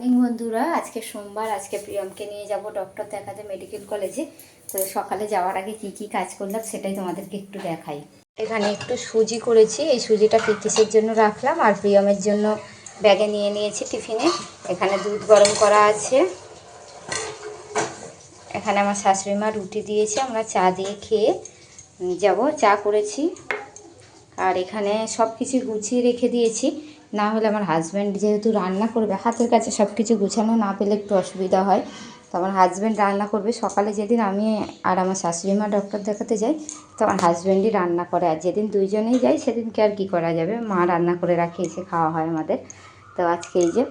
Morning বন্ধুরা, আজকে সোমবার, আজকে প্রিয়মকে নিয়ে যাব ডক্টর দেখাতে মেডিকেল কলেজে। তো সকালে যাওয়ার আগে কি কি কাজ করলাম সেটাই তোমাদেরকে একটু দেখাই। এখানে একটু সুজি করেছি, এই সুজিটা পিটিসের জন্য রাখলাম আর প্রিয়মের জন্য ব্যাগে নিয়ে নিয়েছি টিফিনে। এখানে দুধ গরম করা আছে। এখানে আমার শাশুড়ি মা রুটি দিয়েছে, আমরা চা দিয়ে খেয়ে যাব। চা করেছি। আর এখানে সব কিছু গুছিয়ে রেখে দিয়েছি। না হলে আমার হাজব্যান্ড যেহেতু রান্না করবে, হাতের কাছে সব কিছু গুছানো না পেলে একটু অসুবিধা হয়। তো আমার হাজব্যান্ড রান্না করবে। সকালে যেদিন আমি আর আমার শাশুড়ি মা ডক্টর দেখাতে যাই, তো আমার হাজব্যান্ডই রান্না করে। আর যেদিন দুইজনেই যাই, সেদিনকে আর কী করা যাবে? মা রান্না করে রাখে, এসে খাওয়া হয় আমাদের। তো আজকে এই যে,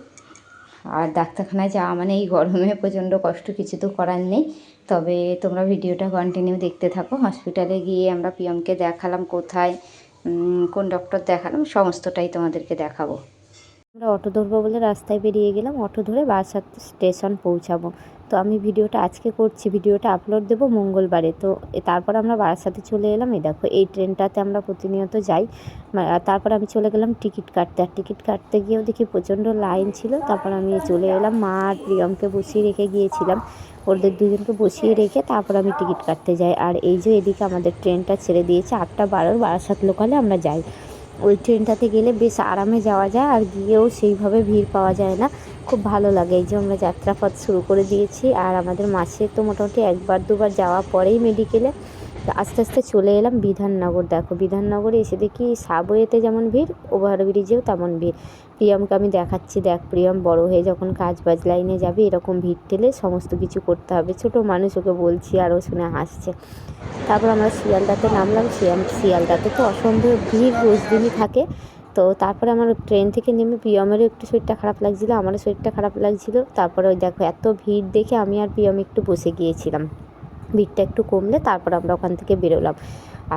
আর ডাক্তারখানায় যাওয়া মানে এই গরমে প্রচণ্ড কষ্ট, কিছু তো করার নেই। তবে তোমরা ভিডিওটা কন্টিনিউ দেখতে থাকো। হসপিটালে গিয়ে আমরা পিয়মকে দেখালাম কোথায় কোন ডক্টর দেখালাম সমস্তটাই তোমাদেরকে দেখাবো। আমরা অটো ধরবো বলে রাস্তায় বেরিয়ে গেলাম, অটো ধরে বারাসাত স্টেশন পৌঁছাবো। তো আমি ভিডিওটা আজকে করছি, ভিডিওটা আপলোড দেবো মঙ্গলবারে। তো তারপর আমরা বারাসাতে চলে এলাম, এই দেখো এই ট্রেনটাতে আমরা প্রতিনিয়ত যাই। তারপর আমি চলে গেলাম টিকিট কাটতে। আর টিকিট কাটতে গিয়েও দেখি প্রচণ্ড লাইন ছিল, তারপর আমি চলে এলাম, মা আর প্রিয়মকে বসিয়ে রেখে গিয়েছিলাম। ওদের দুজনকে বসিয়ে রেখে তারপর আমি টিকিট কাটতে যাই। আর এই যে এদিকে আমাদের ট্রেনটা ছেড়ে দিয়েছে, আটটা বারোর বারাসাত লোকালে আমরা যাই। ওই ট্রেনটাতে গেলে বেশ আরামে যাওয়া যায় আর গিয়েও সেইভাবে ভিড় পাওয়া যায় না। খুব ভালো লাগে এই যে আমরা যাত্রাপথ শুরু করে দিয়েছি আর আমাদের মাসে তো মোটামুটি একবার দুবার যাওয়া পরেই মেডিকেলে আস্তে আস্তে চলে এলাম বিধাননগর। দেখো, বিধাননগরে এসে দেখি সাবওয়েতে যেমন ভিড় ওভারব্রিজেও তেমন ভিড়। প্রিয়মকে আমি দেখাচ্ছি, দেখ প্রিয়ম বড় হয়ে যখন কাজ বাজ লাইনে যাবে, এরকম ভিড় ঠেলে সমস্ত কিছু করতে হবে। ছোট মানুষ ওকে বলছি আর ও শুনে হাসছে। তারপর আমরা শিয়ালদাতে নামলাম, শিয়াল শিয়ালদাতে তো অসম্ভব ভিড়, রোজ দিনই থাকে। তো তারপরে আমার ট্রেন থেকে নেমে প্রিয়মেরও একটু শরীরটা খারাপ লাগছিল, আমারও শরীরটা খারাপ লাগছিল। তারপরে ওই দেখো, এত ভিড় দেখে আমি আর প্রিয়ম একটু বসে গিয়েছিলাম। ভিড়টা একটু কমলে তারপর আমরা ওখান থেকে বেরোলাম।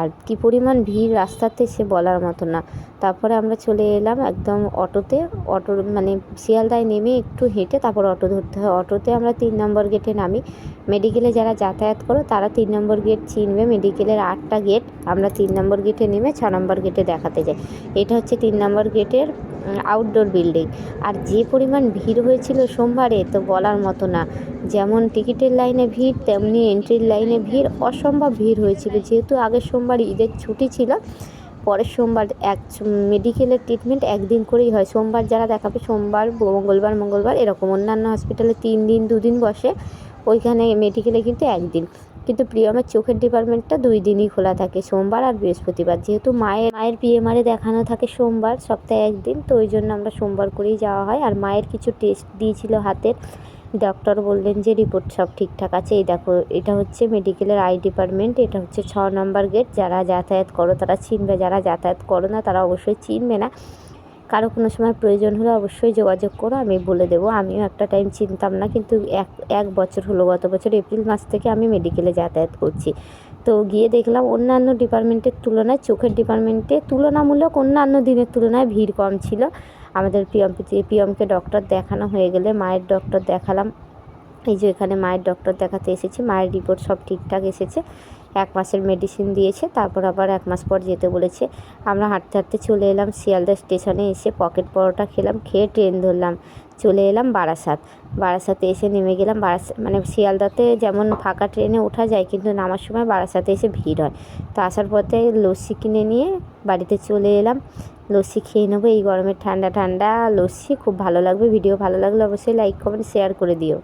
আর কি পরিমাণ ভিড় রাস্তাতে সে বলার মতো না। তারপরে আমরা চলে এলাম একদম অটোতে। অটো মানে শিয়ালদায় নেমে একটু হেঁটে তারপর অটো ধরতে হয়। অটোতে আমরা তিন নম্বর গেটে নামি। মেডিকেলে যারা যাতায়াত করো, তারা তিন নম্বর গেট চিনবে। মেডিকেলের আটটা গেট আমরা তিন নম্বর গেটে নেমে ছ নম্বর গেটে দেখাতে যাই। এটা হচ্ছে তিন নম্বর গেটের আউটডোর বিল্ডিং আর যে পরিমাণ ভিড় হয়েছিল সোমবারে তো বলার মতো না। যেমন টিকিটের লাইনে ভিড়, তেমনি এন্ট্রির লাইনে ভিড়, অসম্ভব ভিড় হয়েছিল। যেহেতু আগের সোমবার ঈদের ছুটি ছিল, পরের সোমবার এক মেডিকেলের ট্রিটমেন্ট একদিন করেই হয়। সোমবার যারা দেখাবে, সোমবার, মঙ্গলবার মঙ্গলবার এরকম। অন্যান্য হসপিটালে তিন দিন, দুদিন বসে, ওইখানে মেডিকেলে কিন্তু একদিন। কিন্তু প্রিয়মের চোখের ডিপার্টমেন্টটা দুই দিনই খোলা থাকে, সোমবার আর বৃহস্পতিবার। যেহেতু মায়ের মায়ের পিএমআরে দেখানো থাকে সোমবার, সপ্তাহে একদিন, তো ওই জন্য আমরা সোমবার করেই যাওয়া হয়। আর মায়ের কিছু টেস্ট দিয়েছিল হাতের ডক্টর বললেন যে রিপোর্ট সব ঠিকঠাক আছে। এই দেখো, এটা হচ্ছে মেডিকেলের আই ডিপার্টমেন্ট এটা হচ্ছে ছ নম্বর গেট যারা যাতায়াত করো, তারা চিনবে, যারা যাতায়াত করো না, তারা অবশ্যই চিনবে না। কারও কোনো সময় প্রয়োজন হলে অবশ্যই যোগাযোগ করো, আমি বলে দেবো। আমিও একটা টাইম চিনতাম না, কিন্তু এক এক বছর হলো, গত বছর এপ্রিল মাস থেকে আমি মেডিকেলে যাতায়াত করছি। তো গিয়ে দেখলাম অন্যান্য ডিপার্টমেন্টের তুলনায়, চোখের ডিপার্টমেন্টে তুলনামূলক অন্যান্য দিনের তুলনায় ভিড় কম ছিল। আমাদের পিএম পিএমকে ডক্টর দেখানো হয়ে গেলে, মায়ের ডক্টর দেখালাম। এই যে এখানে মায়ের ডক্টর দেখাতে এসেছি, মায়ের রিপোর্ট সব ঠিকঠাক এসেছে। এক মাসের মেডিসিন দিয়েছে, তারপর আবার এক মাস পর যেতে বলেছে। আমরা হাঁটতে হাঁটতে চলে এলাম শিয়ালদা স্টেশনে এসে পকেট পরোটা খেলাম, খেয়ে ট্রেন ধরলাম। চলে এলাম বারাসাত। বারাসাতে এসে নেমে গেলাম। বারাস মানে শিয়ালদাতে যেমন ফাঁকা ট্রেনে ওঠা যায়, কিন্তু নামার সময় বারাসাতে এসে ভিড় হয়। তো আসার পথে লস্যি কিনে নিয়ে বাড়িতে চলে এলাম। লস্যি খেয়ে নেব, এই গরমের ঠান্ডা ঠান্ডা লস্যি, খুব ভালো লাগবে। ভিডিও ভালো লাগলে অবশ্যই লাইক কমেন্ট শেয়ার করে দিও।